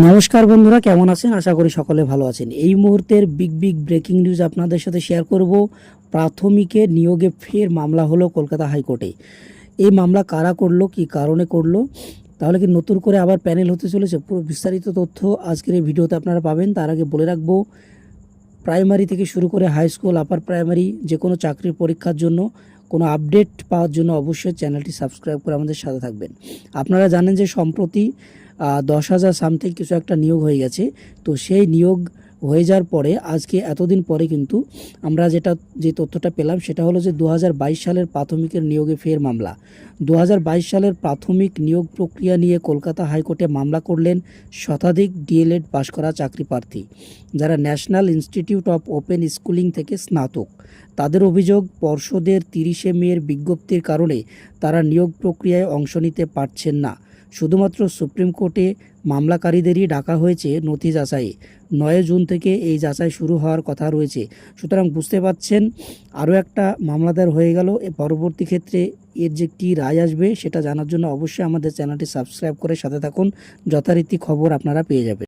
নমস্কার বন্ধুরা, কেমন আছেন? আশা করি সকলে ভালো আছেন। এই মুহূর্তের বিগ বিগ ব্রেকিং নিউজ আপনাদের সাথে শেয়ার করব। প্রাথমিকে নিয়োগে ফের মামলা হলো কলকাতা হাইকোর্টে। এই মামলা কারা করল, কি কারণে করল, তাহলে কি নতুন করে আবার প্যানেল হতে চলেছে? পুরো বিস্তারিত তথ্য আজকের এই ভিডিওতে আপনারা পাবেন। তার আগে বলে রাখব, প্রাইমারি থেকে শুরু করে হাই স্কুল, আপার প্রাইমারি যে কোনো চাকরির পরীক্ষার জন্য কোনো আপডেট পাওয়ার জন্য অবশ্যই চ্যানেলটি সাবস্ক্রাইব করে আমাদের সাথে থাকবেন। আপনারা জানেন যে সম্প্রতি দশ হাজার সামথিং কিছু একটা নিয়োগ হয়ে গেছে। তো সেই নিয়োগ হয়ে যাওয়ার পরে, আজকে এতদিন পরে কিন্তু আমরা যেটা, যে তথ্যটা পেলাম সেটা হলো যে দু হাজার বাইশ সালের প্রাথমিকের নিয়োগে ফের মামলা। দু হাজার বাইশ সালের প্রাথমিক নিয়োগ প্রক্রিয়া নিয়ে কলকাতা হাইকোর্টে মামলা করলেন শতাধিক ডিএলএড পাশ করা চাকরি প্রার্থী, যারা national institute of open schooling থেকে স্নাতক। তাদের অভিযোগ, পর্ষদের তিরিশে মেয়ের বিজ্ঞপ্তির কারণে তারা নিয়োগ প্রক্রিয়ায় অংশ নিতে পারছেন না। শুধুমাত্র সুপ্রিম কোর্টে মামলাকারীদেরই ডাকা হয়েছে নথি যাচাইয়ে নয় জুন থেকে এই যাচাই শুরু হওয়ার কথা রয়েছে। সুতরাং বুঝতে পাচ্ছেন আরও একটা মামলাদার হয়ে গেল। পরবর্তী ক্ষেত্রে এর যে কী রায় আসবে সেটা জানার জন্য অবশ্যই আমাদের চ্যানেলটি সাবস্ক্রাইব করে সাথে থাকুন। যথারীতি খবর আপনারা পেয়ে যাবেন।